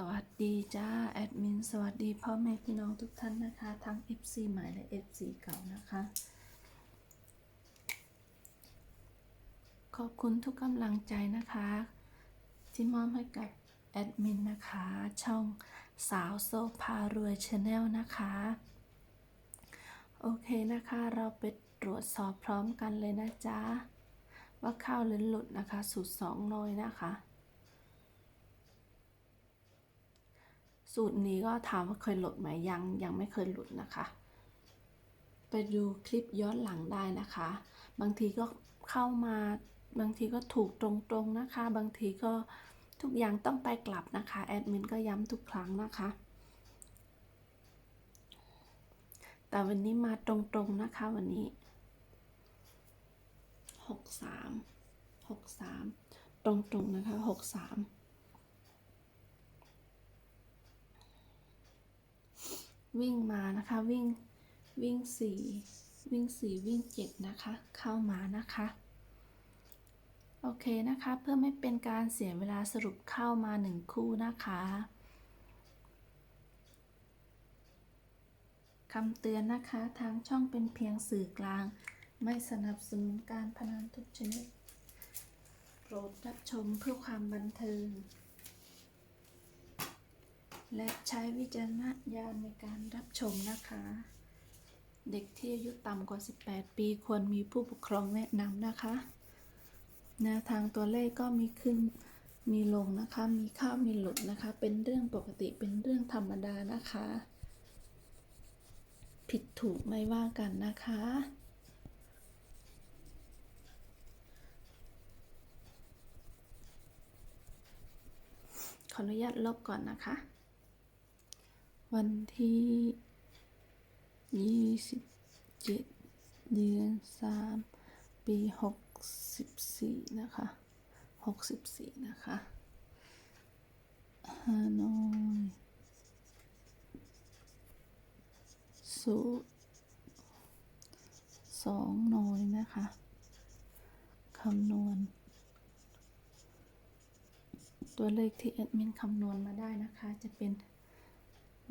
สวัสดีจ้า แอดมิน สวัสดีพ่อแม่พี่น้องทุกท่านนะคะ ทั้ง FC ใหม่และ FC เก่านะคะ ขอบคุณทุกกำลังใจนะคะ ที่มอบให้กับแอดมินนะคะ ช่องสาวโซพารวยชาแนลนะคะ โอเคนะคะเราไปตรวจสอบพร้อมกันเลยนะจ๊ะ ว่าข้าวหรือหลุดนะคะ สูตรสองน้อยนะคะ สูตรนี้ก็ถามว่าเคยหลุดไหมยังยังไม่เคยหลุดนะคะ ไปดูคลิปย้อนหลังได้นะคะ บางทีก็เข้ามาบางทีก็ถูกตรงๆนะคะ บางทีก็ทุกอย่างต้องไปกลับนะคะแอดมินก็ย้ำทุกครั้งนะคะ แต่วันนี้มาตรงๆนะคะวันนี้หกสามหกสามตรงๆนะคะหกส63 วิ่งมานะคะ วิ่งวิ่งสี่วิ่งสี่วิ่งเจ็ดนะคะ เข้ามานะคะ โอเคนะคะ เพื่อไม่เป็นการเสียเวลาสรุปเข้ามาหนึ่งคู่นะคะคำเตือนนะคะ ทางช่องเป็นเพียงสื่อกลาง ไม่สนับสนุนการพนันทุกชนิด โปรดรับชมเพื่อความบันเทิง และใช้วิจารณญาณในการรับชมนะคะ เด็กที่อายุต่ำกว่า 18 ปีควรมีผู้ปกครองแนะนำนะคะแนวทางตัวเลขก็มีขึ้นมีลงนะคะ มีเข้ามีหลุดนะคะ เป็นเรื่องปกติเป็นเรื่องธรรมดานะคะ ผิดถูกไม่ว่ากันนะคะ ขออนุญาตลบก่อนนะคะ วันที่ยี่สิบเจ็ดเดือนสามปีหกสิบสี่นะคะหกสิบสี่นะคะฮานอยสูตรสองหน่อยนะคะคำนวณ ตัวเลขที่แอดมินคำนวณมาได้นะคะจะเป็น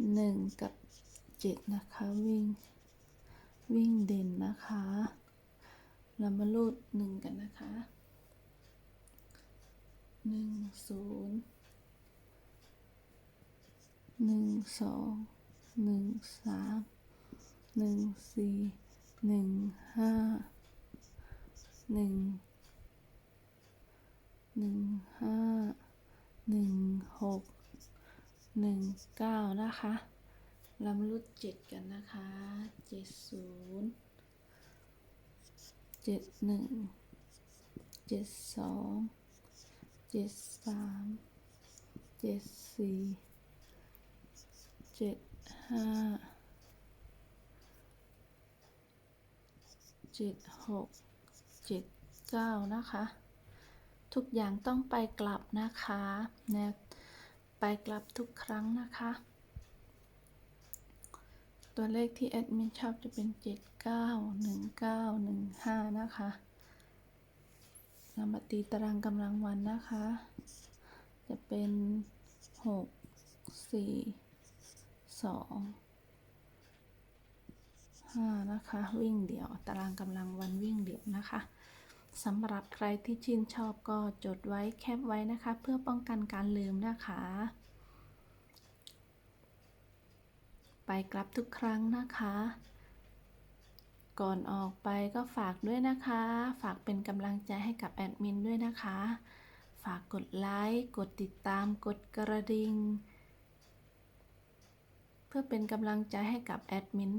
1กับ7นะคะ วิ่ง วิ่งเด่นนะคะ เรามาลูด1กันนะคะ1 0 1 2 1 3 1 4 1 5 1 1 5หนึ่งหก หนึ่งเก้านะคะเรามารุดเจ็ดกันนะคะเจ็ดศูนย์เจ็ดหนึ่งเจ็ดสองเจ็ดสามเจ็ดสี่เจ็ดห้าเจ็ดหกเจ็ดเก้านะคะ ทุกอย่างต้องไปกลับนะคะแนว ไปกลับทุกครั้งนะคะ ตัวเลขที่แอดมินชอบจะเป็น 791915 นะคะนำมาตีตารางกำลังวันนะคะ จะเป็น 6 4 2 5นะคะ วิ่งเดี่ยว ตารางกำลังวันวิ่งเดี่ยวนะคะ สำหรับใครที่ชื่นชอบก็จดไว้แคปไว้นะคะ เพื่อป้องกันการลืมนะคะ ไปกลับทุกครั้งนะคะ ก่อนออกไปก็ฝากด้วยนะคะ ฝากเป็นกำลังใจให้กับแอดมินด้วยนะคะ ฝากกดไลค์ กดติดตาม กดกระดิ่ง เพื่อเป็นกำลังใจให้กับแอดมิน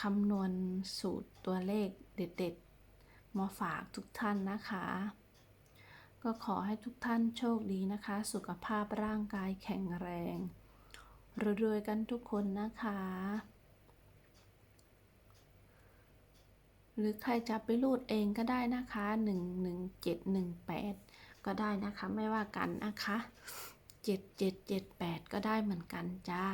คำนวณสูตรตัวเลขเด็ด ๆ มาฝากทุกท่านนะคะ ก็ขอให้ทุกท่านโชคดีนะคะ สุขภาพร่างกายแข็งแรงรวยๆกันทุกคนนะคะ หรือใครจะไปรูดเองก็ได้นะคะ 11718 ก็ได้นะคะ ไม่ว่ากันนะคะ 7778 ก็ได้เหมือนกันจ้า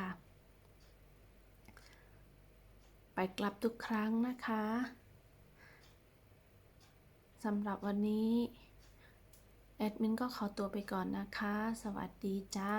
ไปกลับทุกครั้งนะคะ สำหรับวันนี้ แอดมินก็ขอตัวไปก่อนนะคะ สวัสดีจ้า